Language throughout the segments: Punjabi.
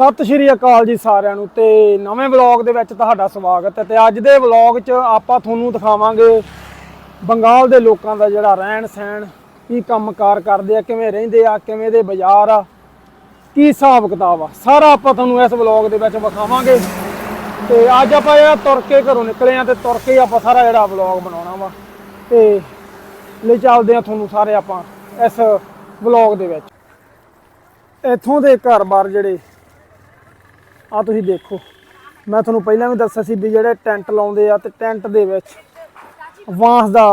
ਸਤਿ ਸ਼੍ਰੀ ਅਕਾਲ ਜੀ ਸਾਰਿਆਂ ਨੂੰ ਤੇ ਨਵੇਂ ਵਲੌਗ ਦੇ ਵਿੱਚ ਤੁਹਾਡਾ ਸਵਾਗਤ ਹੈ ਤੇ ਅੱਜ ਦੇ ਵਲੌਗ 'ਚ ਆਪਾਂ ਤੁਹਾਨੂੰ ਦਿਖਾਵਾਂਗੇ ਬੰਗਾਲ ਦੇ ਲੋਕਾਂ ਦਾ ਜਿਹੜਾ ਰਹਿਣ ਸਹਿਣ, ਕੀ ਕੰਮਕਾਰ ਕਰਦੇ ਆ, ਕਿਵੇਂ ਰਹਿੰਦੇ ਆ, ਕਿਵੇਂ ਦੇ ਬਾਜ਼ਾਰ ਆ, ਕੀ ਹਿਸਾਬ ਕਿਤਾਬ ਆ, ਸਾਰਾ ਆਪਾਂ ਤੁਹਾਨੂੰ ਇਸ ਵਲੌਗ ਦੇ ਵਿੱਚ ਵਿਖਾਵਾਂਗੇ ਤੇ ਅੱਜ ਆਪਾਂ ਜਿਹੜਾ ਤੁਰ ਕੇ ਘਰੋਂ ਨਿਕਲੇ ਆ ਤੇ ਤੁਰ ਕੇ ਆਪਾਂ ਸਾਰਾ ਜਿਹੜਾ ਵਲੌਗ ਬਣਾਉਣਾ ਵਾ ਤੇ ਲੈ ਚੱਲਦੇ ਆ ਤੁਹਾਨੂੰ ਸਾਰੇ ਆਪਾਂ ਇਸ ਵਲੌਗ ਦੇ ਵਿੱਚ। ਇੱਥੋਂ ਦੇ ਘਰ-ਬਾਰ ਜਿਹੜੇ ਆ ਤੁਸੀਂ ਦੇਖੋ। ਮੈਂ ਤੁਹਾਨੂੰ ਪਹਿਲਾਂ ਵੀ ਦੱਸਿਆ ਸੀ ਵੀ ਜਿਹੜੇ ਟੈਂਟ ਲਾਉਂਦੇ ਆ ਤੇ ਟੈਂਟ ਦੇ ਵਿੱਚ ਵਾਂਸ ਦਾ,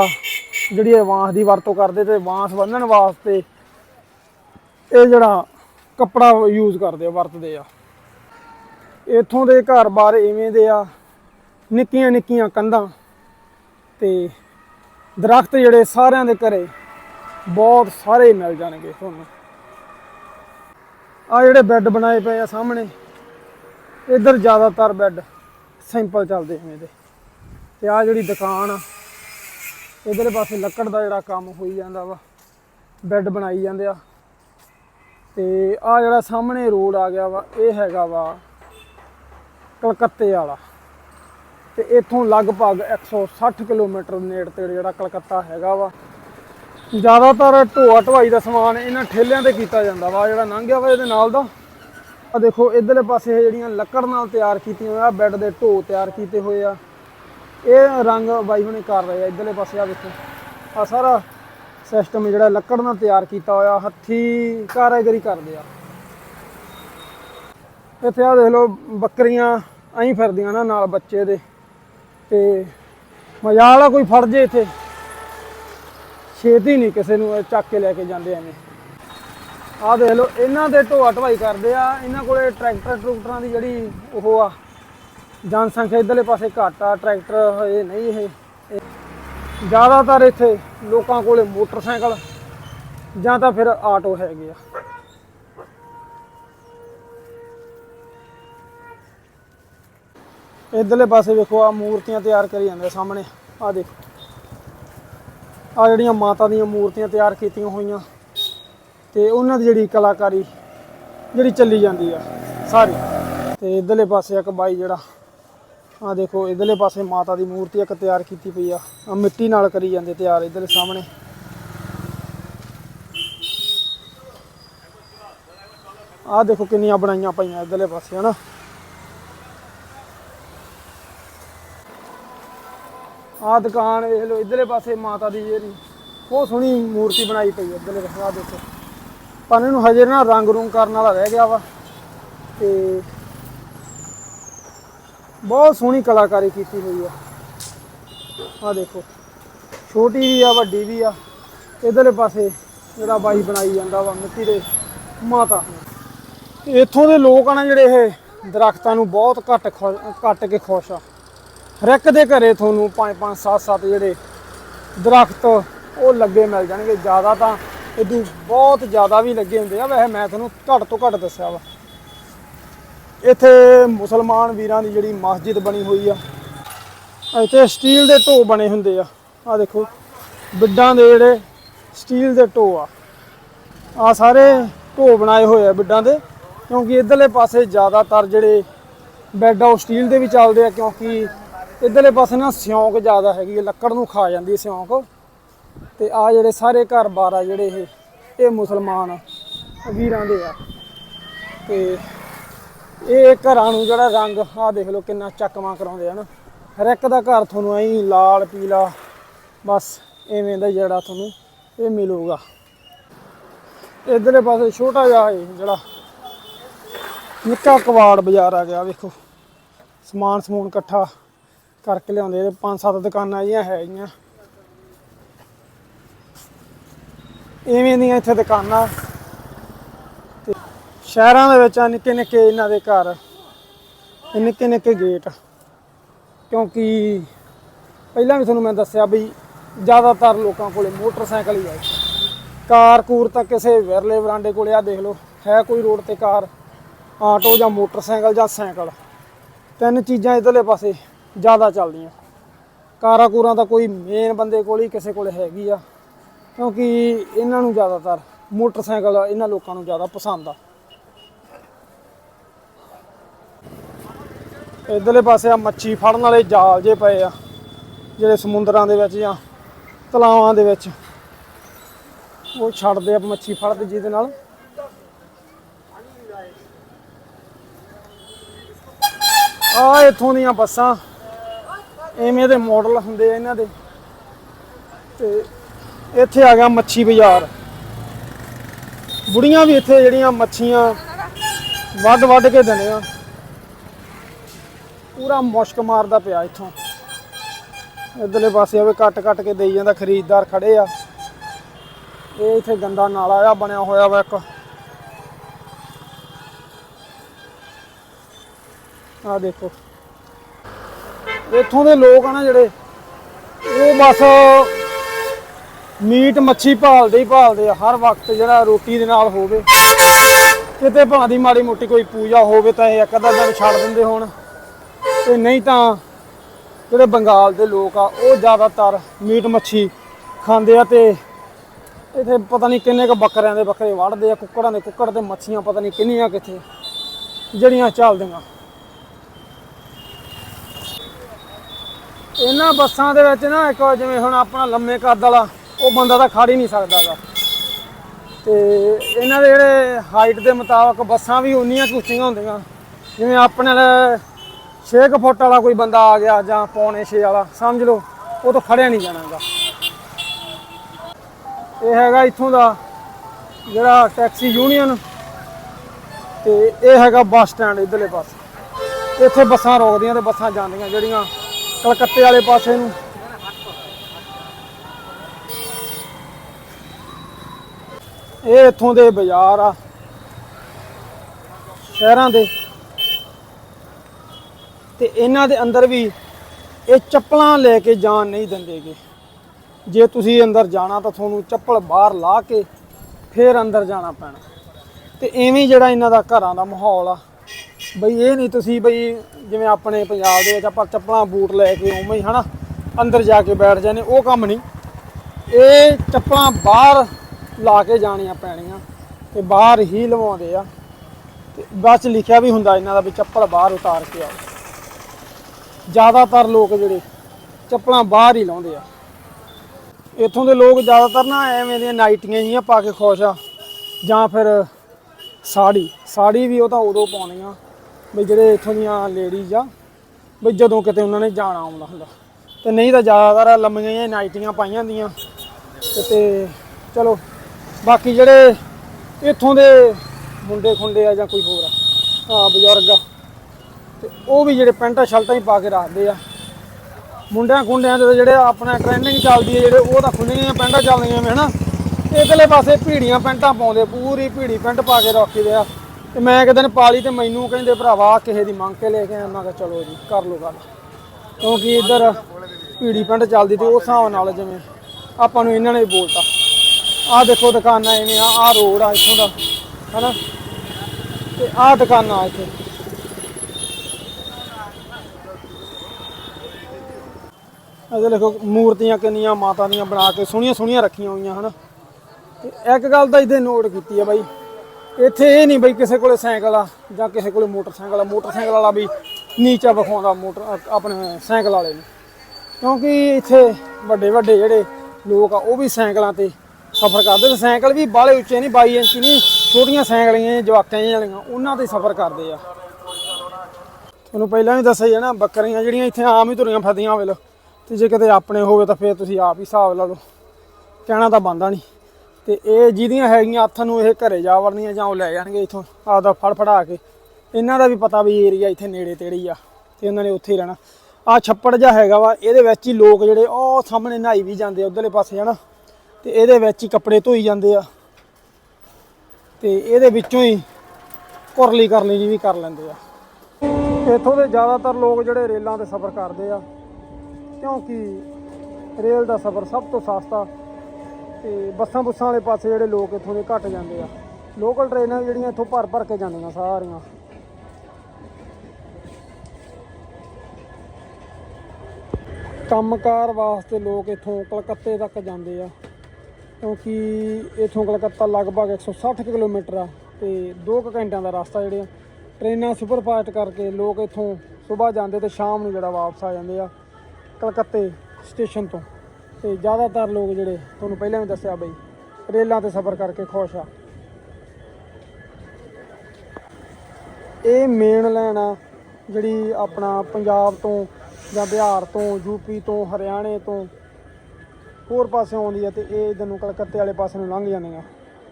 ਜਿਹੜੀ ਇਹ ਵਾਂਸ ਦੀ ਵਰਤੋਂ ਕਰਦੇ ਤੇ ਵਾਂਸ ਬੰਨਣ ਵਾਸਤੇ ਇਹ ਜਿਹੜਾ ਕੱਪੜਾ ਯੂਜ਼ ਕਰਦੇ ਆ, ਵਰਤਦੇ ਆ। ਇੱਥੋਂ ਦੇ ਘਰ-ਬਾਰ ਇਵੇਂ ਦੇ ਆ, ਨਿੱਕੀਆਂ ਨਿੱਕੀਆਂ ਕੰਧਾਂ ਤੇ ਦਰਖਤ ਜਿਹੜੇ ਸਾਰਿਆਂ ਦੇ ਘਰੇ ਬਹੁਤ ਸਾਰੇ ਮਿਲ ਜਾਣਗੇ ਤੁਹਾਨੂੰ। ਆ ਜਿਹੜੇ ਬੈੱਡ ਬਣਾਏ ਪਏ ਆ ਸਾਹਮਣੇ ਇੱਧਰ ਜ਼ਿਆਦਾਤਰ ਬੈੱਡ ਸਿੰਪਲ ਚੱਲਦੇ ਐਵੇਂ ਦੇ ਤੇ ਆ ਜਿਹੜੀ ਦੁਕਾਨ ਆ, ਇਧਰਲੇ ਪਾਸੇ ਲੱਕੜ ਦਾ ਜਿਹੜਾ ਕੰਮ ਹੋਈ ਜਾਂਦਾ ਵਾ, ਬੈੱਡ ਬਣਾਈ ਜਾਂਦੇ ਆ। ਤੇ ਆ ਜਿਹੜਾ ਸਾਹਮਣੇ ਰੋਡ ਆ ਗਿਆ ਵਾ, ਇਹ ਹੈਗਾ ਵਾ ਕਲਕੱਤੇ ਵਾਲਾ। ਤੇ ਇੱਥੋਂ ਲਗਭਗ 160 ਕਿਲੋਮੀਟਰ ਨੇੜੇ ਤੇ ਜਿਹੜਾ ਕਲਕੱਤਾ ਹੈਗਾ ਵਾ। ਜ਼ਿਆਦਾਤਰ ਢੋਆ ਢਵਾਈ ਦਾ ਸਮਾਨ ਇਹਨਾਂ ਠੇਲਿਆਂ ਤੇ ਕੀਤਾ ਜਾਂਦਾ ਵਾ ਜਿਹੜਾ ਲੰਘਿਆ ਵਾ ਇਹਦੇ ਨਾਲ ਦਾ। ਆ ਦੇਖੋ, ਇਧਰਲੇ ਪਾਸੇ ਇਹ ਜਿਹੜੀਆਂ ਲੱਕੜ ਨਾਲ ਤਿਆਰ ਕੀਤੀਆਂ ਹੋਇਆ ਬੈੱਡ ਦੇ ਢੋ ਤਿਆਰ ਕੀਤੇ ਹੋਏ ਆ। ਇਹ ਰੰਗ ਬਾਈ ਹੁਣੇ ਕਰ ਰਹੇ ਆ, ਇਧਰਲੇ ਪਾਸੇ ਆ ਦੇਖੋ ਆ ਸਾਰਾ ਸਿਸਟਮ ਜਿਹੜਾ ਲੱਕੜ ਨਾਲ ਤਿਆਰ ਕੀਤਾ ਹੋਇਆ, ਹੱਥੀ ਕਾਰੀਗਰੀ ਕਰਦੇ ਆ। ਇੱਥੇ ਆ ਦੇਖ ਲਓ, ਬੱਕਰੀਆਂ ਐਂ ਫਿਰਦੀਆਂ ਨਾ ਨਾਲ ਬੱਚੇ ਦੇ। ਤੇ ਮਜਾਲ ਆ ਕੋਈ ਫੜ ਜੇ ਇੱਥੇ। ਛੇਤੀ ਨਹੀਂ ਕਿਸੇ ਨੂੰ ਚੱਕ ਕੇ ਲੈ ਕੇ ਜਾਂਦੇ ਐਵੇਂ। ਆਹ ਦੇਖ ਲਓ, ਇਹਨਾਂ ਦੇ ਢੋਆ ਢਵਾਈ ਕਰਦੇ ਆ, ਇਹਨਾਂ ਕੋਲੇ ਟਰੈਕਟਰ ਟਰੂਕਟਰਾਂ ਦੀ ਜਿਹੜੀ ਉਹ ਆ, ਜਨਸੰਖਿਆ ਇਧਰਲੇ ਪਾਸੇ ਘੱਟ ਆ, ਟਰੈਕਟਰ ਇਹ ਨਹੀਂ ਇਹ ਜ਼ਿਆਦਾਤਰ ਇੱਥੇ ਲੋਕਾਂ ਕੋਲੇ ਮੋਟਰਸਾਈਕਲ ਜਾਂ ਤਾਂ ਫਿਰ ਆਟੋ ਹੈਗੇ ਆ। ਇਧਰਲੇ ਪਾਸੇ ਵੇਖੋ ਆ ਮੂਰਤੀਆਂ ਤਿਆਰ ਕਰੀ ਜਾਂਦੇ ਸਾਹਮਣੇ ਆ ਦੇਖੋ। ਆ ਜਿਹੜੀਆਂ ਮਾਤਾ ਦੀਆਂ ਮੂਰਤੀਆਂ ਤਿਆਰ ਕੀਤੀਆਂ ਹੋਈਆਂ। ਤੇ ਉਹਨਾਂ ਦੀ ਜਿਹੜੀ ਕਲਾਕਾਰੀ, ਜਿਹੜੀ ਚੱਲੀ ਜਾਂਦੀ ਆ, ਸਾਰੀ। ਤੇ ਇਧਰਲੇ ਪਾਸੇ ਇੱਕ ਬਾਈ ਜਿਹੜਾ ਆ ਦੇਖੋ, ਇਧਰਲੇ ਪਾਸੇ ਮਾਤਾ ਦੀ ਮੂਰਤੀ ਇੱਕ ਤਿਆਰ ਕੀਤੀ ਪਈ ਆ। ਆ ਮਿੱਟੀ ਨਾਲ ਕਰੀ ਜਾਂਦੇ ਤਿਆਰ ਇਧਰਲੇ ਸਾਹਮਣੇ। ਆ ਦੇਖੋ ਕਿੰਨੀਆਂ ਬਣਾਈਆਂ ਪਈਆਂ ਇਧਰਲੇ ਪਾਸੇ, ਹਨਾ? ਆ ਦੁਕਾਨ ਵੇਖ ਲਓ, ਇਧਰਲੇ ਪਾਸੇ ਮਾਤਾ ਦੀ ਜਿਹੜੀ, ਬਹੁਤ ਸੋਹਣੀ ਮੂਰਤੀ ਬਣਾਈ ਪਈ ਹੈ ਇਧਰਲੇ ਪਾਸੇ ਆ ਦੇਖੋ। ਪਰ ਇਹਨੂੰ ਹਜੇ ਨਾ ਰੰਗ ਰੂੰਗ ਕਰਨ ਵਾਲਾ ਰਹਿ ਗਿਆ ਵਾ ਤੇ ਬਹੁਤ ਸੋਹਣੀ ਕਲਾਕਾਰੀ ਕੀਤੀ ਹੋਈ ਆ। ਆ ਦੇਖੋ, ਛੋਟੀ ਵੀ ਆ, ਵੱਡੀ ਵੀ ਆ। ਇਧਰਲੇ ਪਾਸੇ ਜਿਹੜਾ ਬਾਈ ਬਣਾਈ ਜਾਂਦਾ ਵਾ ਮਿੱਟੀ ਦੇ ਮਾਤਾ। ਇੱਥੋਂ ਦੇ ਲੋਕ ਆ ਨਾ ਜਿਹੜੇ ਇਹ ਦਰਖਤਾਂ ਨੂੰ ਬਹੁਤ ਘੱਟ ਖੁ- ਘੱਟ ਕੇ ਖੁਸ਼ ਆ। ਹਰ ਇੱਕ ਦੇ ਘਰੇ ਤੁਹਾਨੂੰ 5 5 7 7 ਜਿਹੜੇ ਦਰਖਤ ਉਹ ਲੱਗੇ ਮਿਲ ਜਾਣਗੇ। ਜ਼ਿਆਦਾ ਤਾਂ ਇਦੋਂ ਬਹੁਤ ਜ਼ਿਆਦਾ ਵੀ ਲੱਗੇ ਹੁੰਦੇ ਆ, ਵੈਸੇ ਮੈਂ ਤੁਹਾਨੂੰ ਘੱਟ ਤੋਂ ਘੱਟ ਦੱਸਿਆ ਵਾ। ਇੱਥੇ ਮੁਸਲਮਾਨ ਵੀਰਾਂ ਦੀ ਜਿਹੜੀ ਮਸਜਿਦ ਬਣੀ ਹੋਈ ਆ, ਇੱਥੇ ਸਟੀਲ ਦੇ ਢੋ ਬਣੇ ਹੁੰਦੇ ਆ। ਆ ਦੇਖੋ, ਬਿੱਡਾਂ ਦੇ ਜਿਹੜੇ ਸਟੀਲ ਦੇ ਢੋ ਆ। ਆ ਸਾਰੇ ਢੋ ਬਣਾਏ ਹੋਏ ਆ ਬਿੱਡਾਂ ਦੇ, ਕਿਉਂਕਿ ਇਧਰਲੇ ਪਾਸੇ ਜ਼ਿਆਦਾਤਰ ਜਿਹੜੇ ਬੈੱਡ ਆ, ਉਹ ਸਟੀਲ ਦੇ ਵੀ ਚੱਲਦੇ ਆ, ਕਿਉਂਕਿ ਇਧਰਲੇ ਪਾਸੇ ਨਾ ਸਿਉਂਕ ਜ਼ਿਆਦਾ ਹੈਗੀ ਹੈ ਲੱਕੜ ਨੂੰ ਖਾ ਜਾਂਦੀ ਸਿਉਂਕ। ਤੇ ਆ ਜਿਹੜੇ ਸਾਰੇ ਘਰ-ਬਾਰ ਆ ਜਿਹੜੇ ਇਹ ਇਹ ਮੁਸਲਮਾਨ ਵੀਰਾਂ ਦੇ ਆ। ਤੇ ਇਹ ਘਰਾਂ ਨੂੰ ਜਿਹੜਾ ਰੰਗ ਆ ਦੇਖ ਲਓ ਕਿੰਨਾ ਚੱਕਵਾਂ ਕਰਾਉਂਦੇ ਆ ਨਾ। ਹਰ ਇੱਕ ਦਾ ਘਰ ਤੁਹਾਨੂੰ ਐਂ ਲਾਲ, ਪੀਲਾ, ਬਸ ਐਵੇਂ ਦਾ ਜਿਹੜਾ ਤੁਹਾਨੂੰ ਇਹ ਮਿਲੂਗਾ। ਇਧਰਲੇ ਪਾਸੇ ਛੋਟਾ ਜਿਹਾ ਇਹ ਜਿਹੜਾ ਨਿੱਕਾ ਕਵਾੜ ਬਾਜ਼ਾਰ ਆ ਗਿਆ, ਵੇਖੋ। ਸਮਾਨ ਸਮੂਨ ਇਕੱਠਾ ਕਰਕੇ ਲਿਆਉਂਦੇ ਪੰਜ ਸੱਤ ਦੁਕਾਨਾਂ ਜੀਆਂ ਹੈਗੀਆਂ ਇਵੇਂ ਦੀਆਂ ਇੱਥੇ ਦੁਕਾਨਾਂ ਤੇ ਸ਼ਹਿਰਾਂ ਦੇ ਵਿੱਚ ਆ ਨਿੱਕੇ ਨਿੱਕੇ ਇਹਨਾਂ ਦੇ ਘਰ, ਇਹ ਨਿੱਕੇ ਨਿੱਕੇ ਗੇਟ। ਕਿਉਂਕਿ ਪਹਿਲਾਂ ਵੀ ਤੁਹਾਨੂੰ ਮੈਂ ਦੱਸਿਆ ਵੀ ਜ਼ਿਆਦਾਤਰ ਲੋਕਾਂ ਕੋਲੇ ਮੋਟਰਸਾਈਕਲ ਹੀ ਆ ਕਾਰ ਕੂਰ ਤਾਂ ਕਿਸੇ ਵਿਰਲੇ ਬਰਾਂਡੇ ਕੋਲੇ ਆ, ਦੇਖ ਲਓ, ਹੈ ਕੋਈ ਰੋਡ ਤੇ ਕਾਰ, ਆਟੋ ਜਾਂ ਮੋਟਰਸਾਈਕਲ ਜਾਂ ਸਾਈਕਲ। ਤਿੰਨ ਚੀਜ਼ਾਂ ਇਧਰਲੇ ਪਾਸੇ ਜ਼ਿਆਦਾ ਚੱਲਦੀਆਂ। ਕਾਰਾਂ ਕੂਰਾਂ ਤਾਂ ਕੋਈ ਮੇਨ ਬੰਦੇ ਕੋਲ ਹੀ ਕਿਸੇ ਕੋਲ ਹੈਗੀ ਆ। ਕਿਉਂਕਿ ਇਹਨਾਂ ਨੂੰ ਜ਼ਿਆਦਾਤਰ ਮੋਟਰਸਾਈਕਲ ਇਹਨਾਂ ਲੋਕਾਂ ਨੂੰ ਜ਼ਿਆਦਾ ਪਸੰਦ ਆ। ਇਧਰਲੇ ਪਾਸੇ ਆ ਮੱਛੀ ਫੜਨ ਵਾਲੇ ਜਾਲ ਜੇ ਪਏ ਆ, ਜਿਹੜੇ ਸਮੁੰਦਰਾਂ ਦੇ ਵਿੱਚ ਜਾਂ ਤਲਾਵਾਂ ਦੇ ਵਿੱਚ। ਉਹ ਛੱਡਦੇ ਆ ਮੱਛੀ ਫੜਦੇ ਜਿਹਦੇ ਨਾਲ। ਆ ਇਥੋਂ ਦੀਆਂ ਬੱਸਾਂ, ਐਵੇਂ ਦੇ ਮਾਡਲ ਹੁੰਦੇ ਆ ਇਹਨਾਂ ਦੇ। ਤੇ ਇੱਥੇ ਆ ਗਿਆ ਮੱਛੀ ਬਾਜ਼ਾਰ। ਬੁੜੀਆਂ ਵੀ ਇੱਥੇ ਜਿਹੜੀਆਂ ਮੱਛੀਆਂ ਵੱਢ ਵੱਢ ਕੇ ਦਿੰਦੇ ਆ। ਪੂਰਾ ਮੁਸ਼ਕ ਮਾਰਦਾ ਪਿਆ ਇੱਥੋਂ। ਇਧਰਲੇ ਪਾਸੇ ਆਵੇ ਕੱਟ ਕੱਟ ਕੇ ਦੇਈ ਜਾਂਦਾ, ਖਰੀਦਦਾਰ ਖੜੇ ਆ। ਇਹ ਇੱਥੇ ਗੰਦਾ ਨਾਲਾ ਆ, ਬਣਿਆ ਹੋਇਆ ਵਾ ਇੱਕ। ਆ ਦੇਖੋ। ਇੱਥੋਂ ਦੇ ਲੋਕ ਆ ਨਾ ਜਿਹੜੇ, ਉਹ ਬਸ ਮੀਟ ਮੱਛੀ ਭਾਲਦੇ ਹੀ ਭਾਲਦੇ ਆ, ਹਰ ਵਕਤ ਜਿਹੜਾ ਰੋਟੀ ਦੇ ਨਾਲ ਹੋਵੇ। ਕਿਤੇ ਭਾਂ ਦੀ ਮਾੜੀ ਮੋਟੀ ਕੋਈ ਪੂਜਾ ਹੋਵੇ ਤਾਂ ਇਹ ਇੱਕ ਅੱਧਾ ਦਿਨ ਛੱਡ ਦਿੰਦੇ ਹੋਣ। ਤੇ ਨਹੀਂ ਤਾਂ ਜਿਹੜੇ ਬੰਗਾਲ ਦੇ ਲੋਕ ਆ, ਉਹ ਜ਼ਿਆਦਾਤਰ ਮੀਟ ਮੱਛੀ ਖਾਂਦੇ ਆ ਤੇ ਇਥੇ ਪਤਾ ਨਹੀਂ ਕਿੰਨੇ ਕ ਬੱਕਰਿਆਂ ਦੇ ਬੱਕਰੇ ਵੜਦੇ ਆ, ਕੁੱਕੜਾਂ ਦੇ ਕੁੱਕੜ ਤੇ ਮੱਛੀਆਂ ਪਤਾ ਨਹੀਂ ਕਿੰਨੀਆਂ ਕਿੱਥੇ ਜਿਹੜੀਆਂ ਚੱਲਦੀਆਂ। ਇਹਨਾਂ ਬੱਸਾਂ ਦੇ ਵਿੱਚ ਨਾ ਇੱਕ ਜਿਵੇਂ ਹੁਣ ਆਪਣਾ ਲੰਮੇ ਕੱਦ ਵਾਲਾ ਉਹ ਬੰਦਾ ਤਾਂ ਖੜ ਹੀ ਨਹੀਂ ਸਕਦਾਗਾ ਤੇ ਇਹਨਾਂ ਦੇ ਜਿਹੜੇ ਹਾਈਟ ਦੇ ਮੁਤਾਬਕ ਬੱਸਾਂ ਵੀ ਉਨੀਆਂ ਕੁ ਹੁੰਦੀਆਂ। ਜਿਵੇਂ ਆਪਣੇ ਨਾਲ 6 ਫੁੱਟ ਵਾਲਾ ਕੋਈ ਬੰਦਾ ਆ ਗਿਆ ਜਾਂ ਪੌਣੇ 6 ਵਾਲਾ, ਸਮਝ ਲਓ, ਉਹ ਤੋਂ ਖੜਿਆ ਨਹੀਂ ਜਾਣਾਗਾ ਇਹ ਹੈਗਾ ਇੱਥੋਂ ਦਾ ਜਿਹੜਾ ਟੈਕਸੀ ਯੂਨੀਅਨ ਤੇ ਇਹ ਹੈਗਾ ਬੱਸ ਸਟੈਂਡ ਇਧਰਲੇ ਪਾਸੇ। ਇੱਥੇ ਬੱਸਾਂ ਰੋਕਦੀਆਂ ਤੇ ਬੱਸਾਂ ਜਾਂਦੀਆਂ, ਜਿਹੜੀਆਂ ਕਲਕੱਤੇ ਵਾਲੇ ਪਾਸੇ ਨੂੰ ਇਹ ਇੱਥੋਂ ਦੇ ਬਾਜ਼ਾਰ ਆ। ਸ਼ਹਿਰਾਂ ਦੇ। ਤੇ ਇਹਨਾਂ ਦੇ ਅੰਦਰ ਵੀ ਇਹ ਚੱਪਲਾਂ ਲੈ ਕੇ ਜਾਣ ਨਹੀਂ ਦਿੰਦੇਗੇ। ਜੇ ਤੁਸੀਂ ਅੰਦਰ ਜਾਣਾ ਤਾਂ ਤੁਹਾਨੂੰ ਚੱਪਲ ਬਾਹਰ ਲਾ ਕੇ ਫਿਰ ਅੰਦਰ ਜਾਣਾ ਪੈਣਾ। ਤੇ ਐਵੇਂ ਜਿਹੜਾ ਇਹਨਾਂ ਦਾ ਘਰਾਂ ਦਾ ਮਾਹੌਲ ਆ। ਬਈ ਇਹ ਨਹੀਂ ਤੁਸੀਂ ਬਈ ਜਿਵੇਂ ਆਪਣੇ ਪੰਜਾਬ ਦੇ ਵਿੱਚ ਆਪਾਂ ਚੱਪਲਾਂ ਬੂਟ ਲੈ ਕੇ ਉਵੇਂ ਹੀ ਹਨਾ, ਅੰਦਰ ਜਾ ਕੇ ਬੈਠ ਜਾਂਦੇ, ਉਹ ਕੰਮ ਨਹੀਂ। ਇਹ ਚੱਪਲਾਂ ਬਾਹਰ ਲਾ ਕੇ ਜਾਣੀਆਂ ਪੈਣੀਆਂ ਤੇ ਬਾਹਰ ਹੀ ਲਵਾਉਂਦੇ ਆ। ਤੇ ਬਸ ਲਿਖਿਆ ਵੀ ਹੁੰਦਾ ਇਹਨਾਂ ਦਾ ਵੀ ਚੱਪਲ ਬਾਹਰ ਉਤਾਰ ਕੇ ਆਓ। ਜ਼ਿਆਦਾਤਰ ਲੋਕ ਜਿਹੜੇ ਚੱਪਲਾਂ ਬਾਹਰ ਹੀ ਲਾਉਂਦੇ ਆ। ਇੱਥੋਂ ਦੇ ਲੋਕ ਜ਼ਿਆਦਾਤਰ ਨਾ ਐਵੇਂ ਦੀਆਂ ਨਾਈਟੀਆਂ ਜੀਆਂ ਪਾ ਕੇ ਖੁਸ਼ ਆ, ਜਾਂ ਫਿਰ ਸਾੜੀ। ਸਾੜੀ ਵੀ ਉਹ ਤਾਂ ਉਦੋਂ ਪਾਉਂਦੀ ਆ ਵੀ ਜਿਹੜੇ ਇੱਥੋਂ ਦੀਆਂ ਲੇਡੀਜ਼ ਆ, ਵੀ ਜਦੋਂ ਕਿਤੇ ਉਹਨਾਂ ਨੇ ਜਾਣਾ ਆਉਂਦਾ ਹੁੰਦਾ। ਤੇ ਨਹੀਂ ਤਾਂ ਜ਼ਿਆਦਾਤਰ ਲੰਮੀਆਂ ਜਿਹੀਆਂ ਨਾਈਟੀਆਂ ਪਾਈਆਂ ਹੁੰਦੀਆਂ। ਤੇ- ਤੇ ਚਲੋ ਬਾਕੀ ਜਿਹੜੇ ਇੱਥੋਂ ਦੇ ਮੁੰਡੇ ਖੁੰਡੇ ਆ ਜਾਂ ਕੋਈ ਹੋਰ ਆ ਆ ਬਜ਼ੁਰਗ ਆ, ਤੇ ਉਹ ਵੀ ਜਿਹੜੇ ਪੈਂਟਾਂ ਸ਼ਰਟਾਂ ਹੀ ਪਾ ਕੇ ਰੱਖਦੇ ਆ। ਮੁੰਡਿਆਂ ਖੁੰਡਿਆਂ ਦੇ ਤਾਂ ਜਿਹੜੇ ਆਪਣਾ ਟ੍ਰੈਂਡਿੰਗ ਚੱਲਦੀ ਹੈ ਜਿਹੜੇ ਉਹ ਤਾਂ ਖੁੱਲੀਆਂ ਪੈਂਟਾਂ ਚੱਲਦੀਆਂ ਮੈਂ ਹਨਾ? ਇਧਰਲੇ ਪਾਸੇ ਭੀੜੀਆਂ ਪੈਂਟਾਂ ਪਾਉਂਦੇ ਪੂਰੀ ਭੀੜੀ ਪੈਂਟ ਪਾ ਕੇ ਰੱਖਦੇ ਆ। ਤੇ ਮੈਂ ਇੱਕ ਦਿਨ ਪਾਲੀ ਤੇ ਮੈਨੂੰ ਕਹਿੰਦੇ ਭਰਾਵਾ ਕਿਸੇ ਦੀ ਮੰਗ ਕੇ ਲੈ ਕੇ ਆਇਆ। ਮੈਂ ਕਿਹਾ ਚਲੋ ਜੀ, ਕਰ ਲਓ ਗੱਲ। ਕਿਉਂਕਿ ਇੱਧਰ ਭੀੜੀ ਪੈਂਟ ਚੱਲਦੀ ਤੇ ਉਸ ਹਿਸਾਬ ਨਾਲ ਜਿਵੇਂ ਆਪਾਂ ਨੂੰ ਇਹਨਾਂ ਨੇ ਬੋਲਤਾ। ਆਹ ਦੇਖੋ ਦੁਕਾਨਾਂ ਐਵੇਂ ਆ, ਆਹ ਰੋਡ ਆ ਇੱਥੋਂ ਦਾ, ਹਨਾ? ਤੇ ਆਹ ਦੁਕਾਨਾਂ ਇੱਥੇ। ਇਹਦੇ ਦੇਖੋ ਮੂਰਤੀਆਂ ਕਿੰਨੀਆਂ ਮਾਤਾ ਦੀਆਂ ਬਣਾ ਕੇ ਸੋਹਣੀਆਂ ਸੋਹਣੀਆਂ ਰੱਖੀਆਂ ਹੋਈਆਂ, ਹਨ? ਤੇ ਇੱਕ ਗੱਲ ਤਾਂ ਇਹਦੇ ਨੋਟ ਕੀਤੀ ਹੈ ਬਾਈ। ਇੱਥੇ ਇਹ ਨਹੀਂ ਬਈ ਕਿਸੇ ਕੋਲੇ ਸਾਈਕਲ ਆ ਜਾਂ ਕਿਸੇ ਕੋਲੇ ਮੋਟਰਸਾਈਕਲ ਆ। ਮੋਟਰਸਾਈਕਲ ਵਾਲਾ ਵੀ ਨੀਚਾ ਵਿਖਾਉਂਦਾ ਮੋਟਰ ਆਪਣੇ ਸਾਈਕਲ ਵਾਲੇ ਨੂੰ। ਕਿਉਂਕਿ ਇੱਥੇ ਵੱਡੇ ਵੱਡੇ ਜਿਹੜੇ ਲੋਕ ਆ, ਉਹ ਵੀ ਸਾਈਕਲਾਂ ਤੇ ਸਫ਼ਰ ਕਰਦੇ ਤੇ ਸਾਈਕਲ ਵੀ ਬਾਹਲੇ ਉੱਚੇ ਨਹੀਂ 22 ਇੰਚ ਨਹੀਂ, ਛੋਟੀਆਂ ਸਾਈਕਲੀਆਂ ਜਵਾਕਾਂ ਜਿਹੀਆਂ ਵਾਲੀਆਂ, ਉਹਨਾਂ ਤੇ ਸਫ਼ਰ ਕਰਦੇ ਆ। ਤੁਹਾਨੂੰ ਪਹਿਲਾਂ ਵੀ ਦੱਸਿਆ ਹੀ ਬੱਕਰੀਆਂ ਜਿਹੜੀਆਂ ਇੱਥੇ ਆਮ ਹੀ ਤੁਰੀਆਂ ਫਿਰਦੀਆਂ ਵੇਲੇ ਤੇ ਜੇ ਕਿਤੇ ਆਪਣੇ ਹੋਵੇ ਤਾਂ ਫਿਰ ਤੁਸੀਂ ਆਪ ਹੀ ਹਿਸਾਬ ਲਾ ਲਓ, ਕਹਿਣਾ ਤਾਂ ਬੰਦਾ ਨਹੀਂ। ਤੇ ਇਹ ਜਿਹਦੀਆਂ ਹੈਗੀਆਂ ਹੱਥ ਨੂੰ ਇਹ ਘਰੇ ਜਾ ਵਰਨੀਆਂ ਜਾਂ ਉਹ ਲੈ ਜਾਣਗੇ ਇੱਥੋਂ, ਆਪਦਾ ਫੜ ਫੜਾ ਕੇ। ਇਹਨਾਂ ਦਾ ਵੀ ਪਤਾ ਵੀ ਏਰੀਆ ਇੱਥੇ ਨੇੜੇ ਤੇੜੇ ਹੀ ਆ, ਤੇ ਉਹਨਾਂ ਨੇ ਉੱਥੇ ਹੀ ਰਹਿਣਾ। ਆ ਛੱਪੜ ਜਿਹਾ ਹੈਗਾ ਵਾ, ਇਹਦੇ ਵਿੱਚ ਹੀ ਲੋਕ ਜਿਹੜੇ ਉਹ ਸਾਹਮਣੇ ਨਹਾਈ ਵੀ ਜਾਂਦੇ ਆ, ਉਧਰਲੇ ਪਾਸੇ ਹਨਾ। ਤੇ ਇਹਦੇ ਵਿੱਚ ਹੀ ਕੱਪੜੇ ਧੋਈ ਜਾਂਦੇ ਆ। ਤੇ ਇਹਦੇ ਵਿੱਚੋਂ ਹੀ ਕੁਰਲੀ ਕਰਨੀ ਜੀ ਵੀ ਕਰ ਲੈਂਦੇ ਆ। ਇੱਥੋਂ ਦੇ ਜ਼ਿਆਦਾਤਰ ਲੋਕ ਜਿਹੜੇ ਰੇਲਾਂ ਤੇ ਸਫ਼ਰ ਕਰਦੇ ਆ, ਕਿਉਂਕਿ ਰੇਲ ਦਾ ਸਫ਼ਰ ਸਭ ਤੋਂ ਸਸਤਾ ਤੇ ਬੱਸਾਂ ਬੁੱਸਾਂ ਵਾਲੇ ਪਾਸੇ ਜਿਹੜੇ ਲੋਕ ਇੱਥੋਂ ਦੇ ਘੱਟ ਜਾਂਦੇ ਆ। ਲੋਕਲ ਟ੍ਰੇਨਾਂ ਜਿਹੜੀਆਂ ਇੱਥੋਂ ਭਰ ਭਰ ਕੇ ਜਾਂਦੀਆਂ ਸਾਰੀਆਂ। ਕੰਮਕਾਰ ਵਾਸਤੇ ਲੋਕ ਇੱਥੋਂ ਕਲਕੱਤੇ ਤੱਕ ਜਾਂਦੇ ਆ। ਕਿਉਂਕਿ ਇੱਥੋਂ ਕਲਕੱਤਾ ਲਗਭਗ 160 ਕਿਲੋਮੀਟਰ ਆ ਤੇ 2 ਘੰਟਿਆਂ ਦਾ ਰਸਤਾ ਜਿਹੜੇ ਆ, ਟ੍ਰੇਨਾਂ ਸੁਪਰ ਫਾਸਟ ਕਰਕੇ ਲੋਕ ਇੱਥੋਂ ਸਵੇਰ ਜਾਂਦੇ ਤੇ ਸ਼ਾਮ ਨੂੰ ਜਿਹੜਾ ਵਾਪਸ ਆ ਜਾਂਦੇ ਆ ਕਲਕੱਤੇ ਸਟੇਸ਼ਨ ਤੋਂ। ਤੇ ਜ਼ਿਆਦਾਤਰ ਲੋਕ ਜਿਹੜੇ, ਤੁਹਾਨੂੰ ਪਹਿਲਾਂ ਵੀ ਦੱਸਿਆ ਬਈ, ਰੇਲਾਂ ਤੇ ਸਫ਼ਰ ਕਰਕੇ ਖੁਸ਼ ਆ। ਇਹ ਮੇਨ ਲਾਈਨ ਆ ਜਿਹੜੀ ਆਪਣਾ ਪੰਜਾਬ ਤੋਂ ਜਾਂ ਬਿਹਾਰ ਤੋਂ ਯੂਪੀ ਤੋਂ, ਹਰਿਆਣੇ ਤੋਂ ਹੋਰ ਪਾਸੇ ਆਉਂਦੀ ਹੈ ਤੇ ਇਹ ਇਧਰ ਨੂੰ ਕਲਕੱਤੇ ਵਾਲੇ ਪਾਸੇ ਨੂੰ ਲੰਘ ਜਾਂਦੀਆਂ।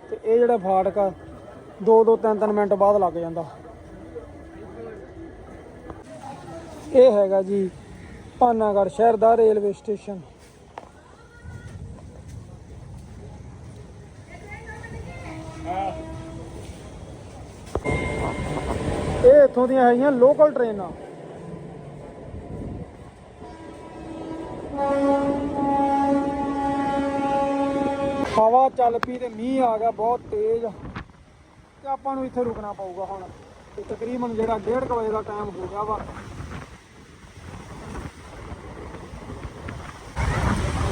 ਤੇ ਇਹ ਜਿਹੜਾ ਫਾਟਕ ਆ, ਦੋ ਦੋ ਤਿੰਨ ਤਿੰਨ ਮਿੰਟ ਬਾਅਦ ਲੱਗ ਜਾਂਦਾ। ਇਹ ਹੈਗਾ ਜੀ ਪਾਨਾਗੜ ਸ਼ਹਿਰ ਦਾ ਰੇਲਵੇ ਸਟੇਸ਼ਨ। ਇਹ ਇੱਥੋਂ ਦੀਆਂ ਹੈਗੀਆਂ ਲੋਕਲ ਟ੍ਰੇਨਾਂ ਹਵਾ ਚੱਲ ਪਈ ਤੇ ਮੀਂਹ ਆ ਗਿਆ ਬਹੁਤ ਤੇਜ਼। ਤੇ ਆਪਾਂ ਨੂੰ ਇੱਥੇ ਰੁਕਣਾ ਪਊਗਾ ਹੁਣ। ਤੇ ਤਕਰੀਬਨ ਜਿਹੜਾ 1:30 ਵਜੇ ਦਾ ਟਾਈਮ ਹੋ ਗਿਆ ਵਾ।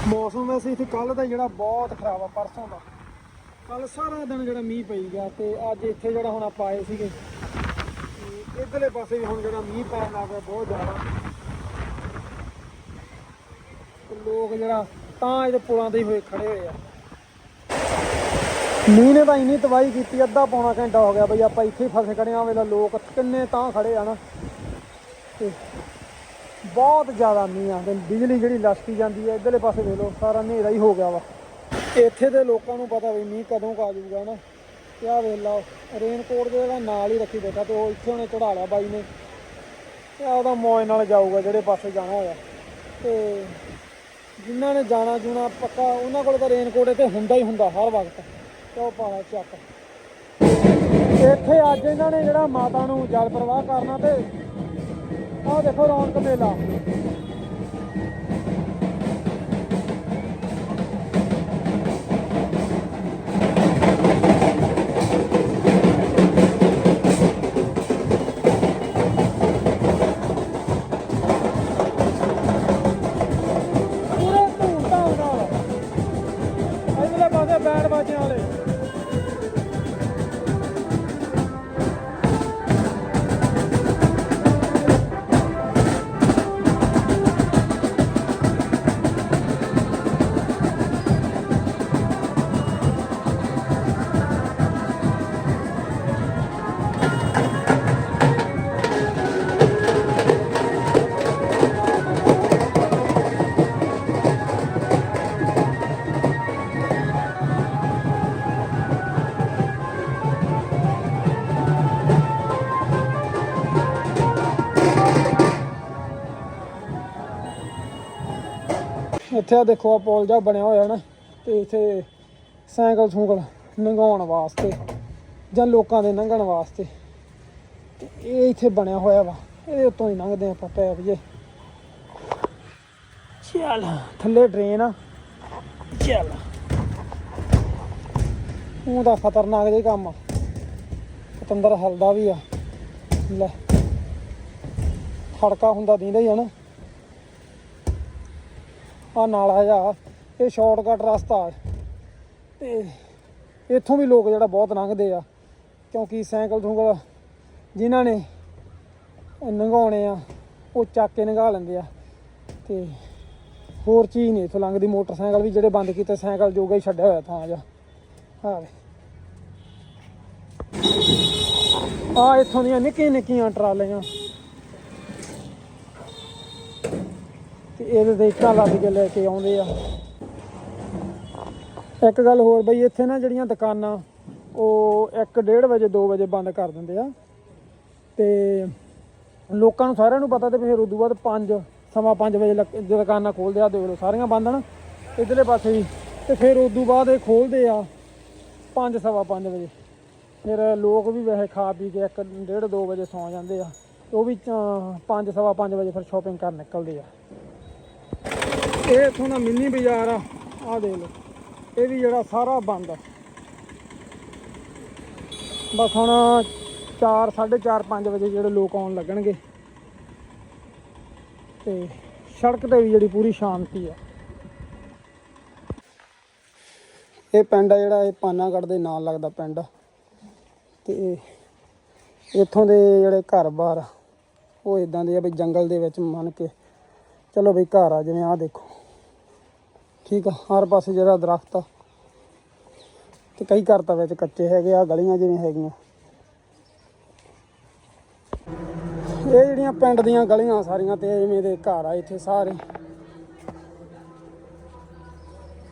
ਮੌਸਮ ਵੈਸੇ ਇੱਥੇ ਕੱਲ ਦਾ ਜਿਹੜਾ ਬਹੁਤ ਖਰਾਬ ਆ, ਪਰਸੋਂ ਦਾ। ਕੱਲ ਸਾਰਾ ਦਿਨ ਜਿਹੜਾ ਮੀਂਹ ਪਈ ਗਿਆ ਤੇ ਅੱਜ ਇੱਥੇ ਜਿਹੜਾ ਹੁਣ ਆਪਾਂ ਆਏ ਸੀਗੇ, ਤੇ ਇਧਰਲੇ ਪਾਸੇ ਵੀ ਹੁਣ ਜਿਹੜਾ ਮੀਂਹ ਪੈਣ ਲੱਗ ਗਿਆ ਬਹੁਤ ਜ਼ਿਆਦਾ। ਲੋਕ ਜਿਹੜਾ ਤਾਂ ਇਹਦੇ ਪੁਲਾਂ ਤੇ ਹੀ ਹੋਏ ਖੜੇ ਹੋਏ ਆ। ਮੀਂਹ ਨੇ ਤਾਂ ਇੰਨੀ ਤਬਾਹੀ ਕੀਤੀ, ਅੱਧਾ ਪੌਣਾ ਘੰਟਾ ਹੋ ਗਿਆ ਬਈ ਆਪਾਂ ਇੱਥੇ ਹੀ ਫਸੇ ਖੜੇ ਆਂ ਵੇਲਾ ਲੋਕ ਕਿੰਨੇ ਤਾਂ ਖੜੇ ਆ ਨਾ। ਤੇ ਬਹੁਤ ਜ਼ਿਆਦਾ ਮੀਂਹ ਆ, ਤੇ ਬਿਜਲੀ ਜਿਹੜੀ ਲਸਕੀ ਜਾਂਦੀ ਹੈ ਇਧਰਲੇ ਪਾਸੇ ਵੇਖ ਲਓ, ਸਾਰਾ ਹਨੇਰਾ ਹੀ ਹੋ ਗਿਆ ਵਾ। ਇੱਥੇ ਦੇ ਲੋਕਾਂ ਨੂੰ ਪਤਾ ਵੀ ਮੀਂਹ ਕਦੋਂ ਕੁ ਆ ਜਾਊਗਾ ਨਾ। ਤੇ ਆ ਵੇਖ ਲਓ ਰੇਨਕੋਟ ਦੇ ਜਿਹੜਾ ਨਾਲ ਹੀ ਰੱਖੀ ਬੈਠਾ ਤੇ ਉਹ ਇੱਥੇ ਉਹਨੇ ਚੜਾ ਲਿਆ ਬਾਈ ਨੇ। ਤੇ ਆ ਉਹਦਾ ਮੌਜ ਨਾਲ ਜਾਊਗਾ, ਜਿਹੜੇ ਪਾਸੇ ਜਾਣਾ ਹੋਇਆ। ਤੇ ਜਿਨ੍ਹਾਂ ਨੇ ਜਾਣਾ ਜੂਣਾ ਪੱਕਾ, ਉਹਨਾਂ ਕੋਲ ਤਾਂ ਰੇਨਕੋਟ ਤੇ ਹੁੰਦਾ ਹੀ ਹੁੰਦਾ ਹਰ ਵਕਤ। ਤੇ ਉਹ ਪਾਣਾ ਚੱਕ? ਇੱਥੇ ਅੱਜ ਇਹਨਾਂ ਨੇ ਜਿਹੜਾ ਮਾਤਾ ਨੂੰ ਜਲ ਪ੍ਰਵਾਹ ਕਰਨਾ ਤੇ ਆਹ ਦੇਖੋ ਰੌਣਕ ਮੇਲਾ। ਇੱਥੇ ਆ ਦੇਖੋ ਆ ਪੁਲ ਜਾ ਬਣਿਆ ਹੋਇਆ ਨਾ, ਤੇ ਇੱਥੇ ਸਾਈਕਲ ਸੂਕਲ ਲੰਘਾਉਣ ਵਾਸਤੇ ਜਾਂ ਲੋਕਾਂ ਦੇ ਲੰਘਣ ਵਾਸਤੇ। ਤੇ ਇਹ ਇੱਥੇ ਬਣਿਆ ਹੋਇਆ ਵਾ, ਇਹਦੇ ਉੱਤੋਂ ਹੀ ਲੰਘਦੇ ਆਪਾਂ ਪੈਪ ਜੇ। ਚੱਲ, ਥੱਲੇ ਡਰੇਨ ਆ। ਚੱਲ। ਉਹ ਖਤਰਨਾਕ ਜਿਹਾ ਕੰਮ ਆ। ਪਤੰਦਰ ਹਲਦਾ ਵੀ ਆ। ਲੈ, ਖੜਕਾ ਹੁੰਦਾ ਦਿੰਦਾ ਹੀ ਆ ਨਾ। ਆ ਨਾਲਾ ਜਾ ਇਹ ਸ਼ਾਰਟਕਟ ਰਸਤਾ ਤੇ ਇੱਥੋਂ ਵੀ ਲੋਕ ਜਿਹੜਾ ਬਹੁਤ ਲੰਘਦੇ ਆ, ਕਿਉਂਕਿ ਸਾਈਕਲ ਥੂਕਲ ਜਿਨ੍ਹਾਂ ਨੇ ਲੰਘਾਉਣੇ ਆ, ਉਹ ਚੱਕ ਕੇ ਲੰਘਾ ਲੈਂਦੇ ਆ। ਤੇ ਹੋਰ ਚੀਜ਼ ਨਹੀਂ ਇੱਥੋਂ ਲੰਘਦੀ, ਮੋਟਰਸਾਈਕਲ ਵੀ ਜਿਹੜੇ ਬੰਦ ਕੀਤੇ, ਸਾਈਕਲ ਜੋਗਾ ਹੀ ਛੱਡਿਆ ਹੋਇਆ ਥਾਂ ਜਾ ਆ ਵੇ। ਆ ਇੱਥੋਂ ਦੀਆਂ ਨਿੱਕੀਆਂ ਨਿੱਕੀਆਂ ਟਰਾਲੀਆਂ। ਤੇ ਇਹਦੇ ਤੇ ਇੱਟਾਂ ਲੱਗ ਕੇ ਲੈ ਕੇ ਆਉਂਦੇ ਆ। ਇੱਕ ਗੱਲ ਹੋਰ ਬਈ, ਇੱਥੇ ਨਾ ਜਿਹੜੀਆਂ ਦੁਕਾਨਾਂ, ਉਹ 1:30 ਵਜੇ 2 ਵਜੇ ਬੰਦ ਕਰ ਦਿੰਦੇ ਆ। ਤੇ ਲੋਕਾਂ ਨੂੰ ਸਾਰਿਆਂ ਨੂੰ ਪਤਾ ਤੇ ਫਿਰ ਉਦੋਂ ਬਾਅਦ 5 ਸਵਾ 5 ਵਜੇ ਲੱਗ- ਦੁਕਾਨਾਂ ਖੋਲਦੇ ਆ, ਦੇਖ ਲਓ, ਸਾਰੀਆਂ ਬੰਦ ਹਨ। ਇਧਰਲੇ ਪਾਸੇ ਵੀ। ਤੇ ਫਿਰ ਉਦੋਂ ਬਾਅਦ ਇਹ ਖੋਲਦੇ ਆ 5 ਸਵਾ 5 ਵਜੇ। ਫਿਰ ਲੋਕ ਵੀ ਵੈਸੇ ਖਾ ਪੀ ਕੇ 1 1:30 2 ਵਜੇ ਸੌਂ ਜਾਂਦੇ ਆ। ਉਹ ਵੀ 5 ਸਵਾ 5 ਵਜੇ ਫਿਰ ਸ਼ਾਪਿੰਗ ਕਰਨ ਨਿਕਲਦੇ ਆ। ਇਹ ਇੱਥੋਂ ਦਾ ਮਿੰਨੀ ਬਾਜ਼ਾਰ ਆ, ਆਹ ਦੇਖ ਲਓ। ਇਹ ਵੀ ਜਿਹੜਾ ਸਾਰਾ ਬੰਦ ਆ। ਬਸ ਹੁਣ 4 4:30 5 ਵਜੇ ਜਿਹੜੇ ਲੋਕ ਆਉਣ ਲੱਗਣਗੇ। ਤੇ ਸੜਕ ਤੇ ਵੀ ਜਿਹੜੀ ਪੂਰੀ ਸ਼ਾਂਤੀ ਆ। ਇਹ ਪਿੰਡ ਆ ਜਿਹੜਾ, ਇਹ ਪਾਨਾਗੜ ਦੇ ਨਾਲ ਲੱਗਦਾ ਪਿੰਡ ਆ। ਤੇ ਇੱਥੋਂ ਦੇ ਜਿਹੜੇ ਘਰ-ਬਾਰ ਉਹ ਇਦਾਂ ਦੇ ਆ ਵੀ ਜੰਗਲ ਦੇ ਵਿੱਚ ਮੰਨ ਕੇ, ਚਲੋ ਵੀ ਘਰ ਆ, ਜਿਵੇਂ ਆਹ ਦੇਖੋ। ਠੀਕ ਆ, ਹਰ ਪਾਸੇ ਜਿਹੜਾ ਦਰਖਤ ਆ, ਤੇ ਕਈ ਘਰ ਤਾਂ ਵਿੱਚ ਕੱਚੇ ਹੈਗੇ ਆ, ਗਲੀਆਂ ਜਿਵੇਂ ਹੈਗੀਆਂ। ਇਹ ਜਿਹੜੀਆਂ ਪਿੰਡ ਦੀਆਂ ਗਲੀਆਂ ਸਾਰੀਆਂ ਤੇ ਐਵੇਂ ਦੇ ਘਰ ਆ ਇੱਥੇ ਸਾਰੇ।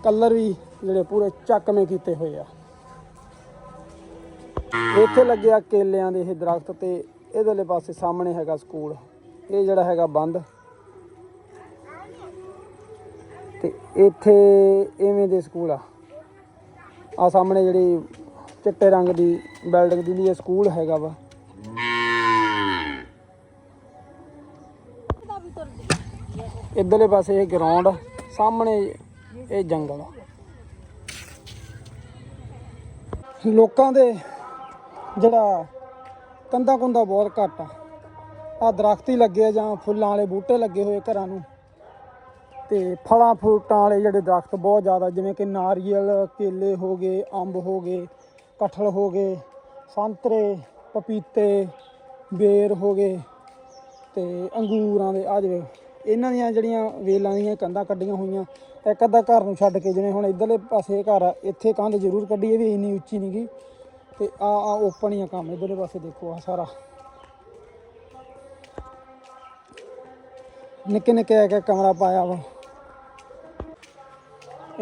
ਕਲਰ ਵੀ ਜਿਹੜੇ ਪੂਰੇ ਚੱਕਵੇਂ ਕੀਤੇ ਹੋਏ ਆ। ਇੱਥੇ ਲੱਗਿਆ ਕੇਲਿਆਂ ਦੇ ਇਹ ਦਰਖਤ ਤੇ ਇਹਦੇਲੇ ਪਾਸੇ ਸਾਹਮਣੇ ਹੈਗਾ ਸਕੂਲ। ਇਹ ਜਿਹੜਾ ਹੈਗਾ ਬੰਦ। ਤੇ ਇੱਥੇ ਐਵੇਂ ਦੇ ਸਕੂਲ ਆ। ਆ ਸਾਹਮਣੇ ਜਿਹੜੀ ਚਿੱਟੇ ਰੰਗ ਦੀ ਬਿਲਡਿੰਗ ਦੀ ਇਹ ਸਕੂਲ ਹੈਗਾ ਵਾ। ਇੱਧਰਲੇ ਪਾਸੇ ਇਹ ਗਰਾਊਂਡ ਸਾਹਮਣੇ ਇਹ ਜੰਗਲ ਆ। ਲੋਕਾਂ ਦੇ ਜਿਹੜਾ ਕੰਧਾਂ ਕੁੰਦਾ ਬਹੁਤ ਘੱਟ ਆ। ਆ ਦਰਖਤ ਹੀ ਲੱਗੇ ਆ ਜਾਂ ਫੁੱਲਾਂ ਵਾਲੇ ਬੂਟੇ ਲੱਗੇ ਹੋਏ ਘਰਾਂ ਨੂੰ। ਤੇ ਫਲਾਂ ਫਰੂਟਾਂ ਵਾਲੇ ਜਿਹੜੇ ਦਰਖਤ ਬਹੁਤ ਜ਼ਿਆਦਾ, ਜਿਵੇਂ ਕਿ ਨਾਰੀਅਲ, ਕੇਲੇ ਹੋ ਗਏ, ਅੰਬ ਹੋ ਗਏ, ਕਠਲ ਹੋ ਗਏ, ਸੰਤਰੇ, ਪਪੀਤੇ, ਬੇਰ ਹੋ ਗਏ ਤੇ ਅੰਗੂਰਾਂ ਦੇ ਆ ਜਿਵੇਂ ਇਹਨਾਂ ਦੀਆਂ ਜਿਹੜੀਆਂ ਵੇਲਾਂ ਦੀਆਂ ਕੰਧਾਂ ਕੱਢੀਆਂ ਹੋਈਆਂ, ਇੱਕ ਅੱਧਾ ਘਰ ਨੂੰ ਛੱਡ ਕੇ ਜਿਵੇਂ ਹੁਣ ਇਧਰਲੇ ਪਾਸੇ ਘਰ ਆ, ਇੱਥੇ ਕੰਧ ਜ਼ਰੂਰ ਕੱਢੀ ਇਹ ਵੀ ਇੰਨੀ ਉੱਚੀ ਨਹੀਂ ਗਈ ਤੇ ਆ ਆ ਓਪਨ ਹੀ ਆ ਕੰਮ, ਇਧਰਲੇ ਪਾਸੇ ਦੇਖੋ ਆ ਸਾਰਾ। ਨਿੱਕੇ ਨਿੱਕੇ ਆ ਕੇ ਕਮਰਾ ਪਾਇਆ ਵਾ।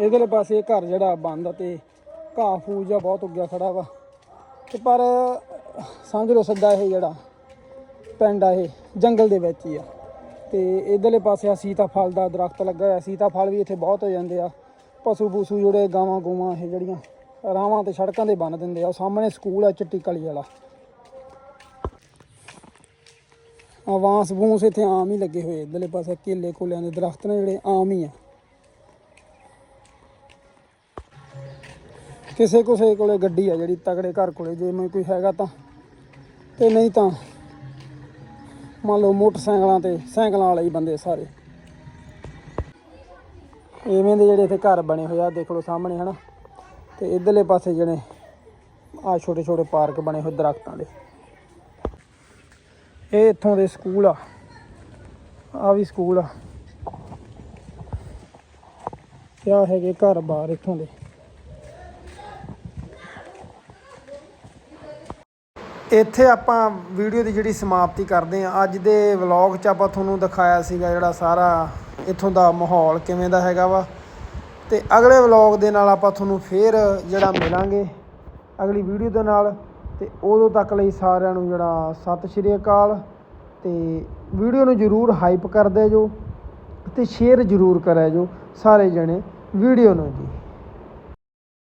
ਇਧਰਲੇ ਪਾਸੇ ਘਰ ਜਿਹੜਾ ਬੰਦ ਆ ਤੇ ਘਾਹ ਫੂਸ ਜਿਹਾ ਬਹੁਤ ਉੱਗਿਆ ਖੜਾ ਵਾ। ਤੇ ਪਰ ਸਮਝ ਲਓ ਸਿੱਧਾ ਇਹ ਜਿਹੜਾ ਪਿੰਡ ਆ ਇਹ, ਜੰਗਲ ਦੇ ਵਿੱਚ ਹੀ ਆ। ਤੇ ਇਧਰਲੇ ਪਾਸੇ ਆ ਸੀਤਾਫਲ ਦਾ ਦਰਖਤ ਲੱਗਾ ਹੋਇਆ। ਸੀਤਾਫਲ ਵੀ ਇੱਥੇ ਬਹੁਤ ਹੋ ਜਾਂਦੇ ਆ। ਪਸ਼ੂ ਪੂਸੂ ਜਿਹੜੇ ਗਾਵਾਂ ਗੂਵਾਂ ਇਹ ਜਿਹੜੀਆਂ ਰਾਵਾਂ ਤੇ ਸੜਕਾਂ ਦੇ ਬੰਨ ਦਿੰਦੇ ਆ। ਉਹ ਸਾਹਮਣੇ ਸਕੂਲ ਆ ਚਿੱਟੀ ਕਲੀ ਵਾਲਾ। ਆਵਾਸ ਬੂਸ ਇੱਥੇ ਆਮ ਹੀ ਲੱਗੇ ਹੋਏ। ਇਧਰਲੇ ਪਾਸੇ ਕੇਲੇ ਕੋਲਿਆਂ ਦੇ ਦਰਖਤ ਨੇ ਜਿਹੜੇ ਆਮ ਹੀ ਆ। ਕਿਸੇ ਕਿਸੇ ਕੋਲੇ ਗੱਡੀ ਆ ਜਿਹੜੀ ਤਗੜੇ ਘਰ ਕੋਲੇ, ਜੇ ਮੈਂ ਕੋਈ ਹੈਗਾ ਤਾਂ। ਤੇ ਨਹੀਂ ਤਾਂ, ਮੰਨ ਲਓ ਮੋਟਰਸਾਈਕਲਾਂ ਤੇ, ਸਾਈਕਲਾਂ ਵਾਲੇ ਹੀ ਬੰਦੇ ਸਾਰੇ। ਇਵੇਂ ਦੇ ਜਿਹੜੇ ਇੱਥੇ ਘਰ ਬਣੇ ਹੋਏ ਆ ਦੇਖ ਲਓ ਸਾਹਮਣੇ, ਹਨਾ। ਤੇ ਇਧਰਲੇ ਪਾਸੇ ਜਿਹੜੇ ਆ ਛੋਟੇ ਛੋਟੇ ਪਾਰਕ ਬਣੇ ਹੋਏ ਦਰਖਤਾਂ ਦੇ। ਇਹ ਇੱਥੋਂ ਦੇ ਸਕੂਲ ਆ। ਆ ਵੀ ਸਕੂਲ ਆ। ਤੇ ਆਹ ਹੈਗੇ ਘਰ ਬਾਹਰ ਇੱਥੋਂ ਦੇ। ਇੱਥੇ ਆਪਾਂ ਵੀਡੀਓ ਦੀ ਜਿਹੜੀ ਸਮਾਪਤੀ ਕਰਦੇ ਹਾਂ। ਅੱਜ ਦੇ ਵਲੌਗ 'ਚ ਆਪਾਂ ਤੁਹਾਨੂੰ ਦਿਖਾਇਆ ਸੀਗਾ ਜਿਹੜਾ ਸਾਰਾ ਇੱਥੋਂ ਦਾ ਮਾਹੌਲ ਕਿਵੇਂ ਦਾ ਹੈਗਾ ਵਾ। ਤੇ ਅਗਲੇ ਵਲੌਗ ਦੇ ਨਾਲ ਆਪਾਂ ਤੁਹਾਨੂੰ ਫੇਰ ਜਿਹੜਾ ਮਿਲਾਂਗੇ ਅਗਲੀ ਵੀਡੀਓ ਦੇ ਨਾਲ। ਤੇ ਉਦੋਂ ਤੱਕ ਲਈ ਸਾਰਿਆਂ ਨੂੰ ਜਿਹੜਾ ਸਤਿ ਸ਼੍ਰੀ ਅਕਾਲ। ਤੇ ਵੀਡੀਓ ਨੂੰ ਜਰੂਰ ਹਾਈਪ ਕਰ ਦਿਓ ਜੋ ਤੇ ਸ਼ੇਅਰ ਜਰੂਰ ਕਰਿਆ ਜੋ ਸਾਰੇ ਜਣੇ ਵੀਡੀਓ ਨੂੰ ਜੀ।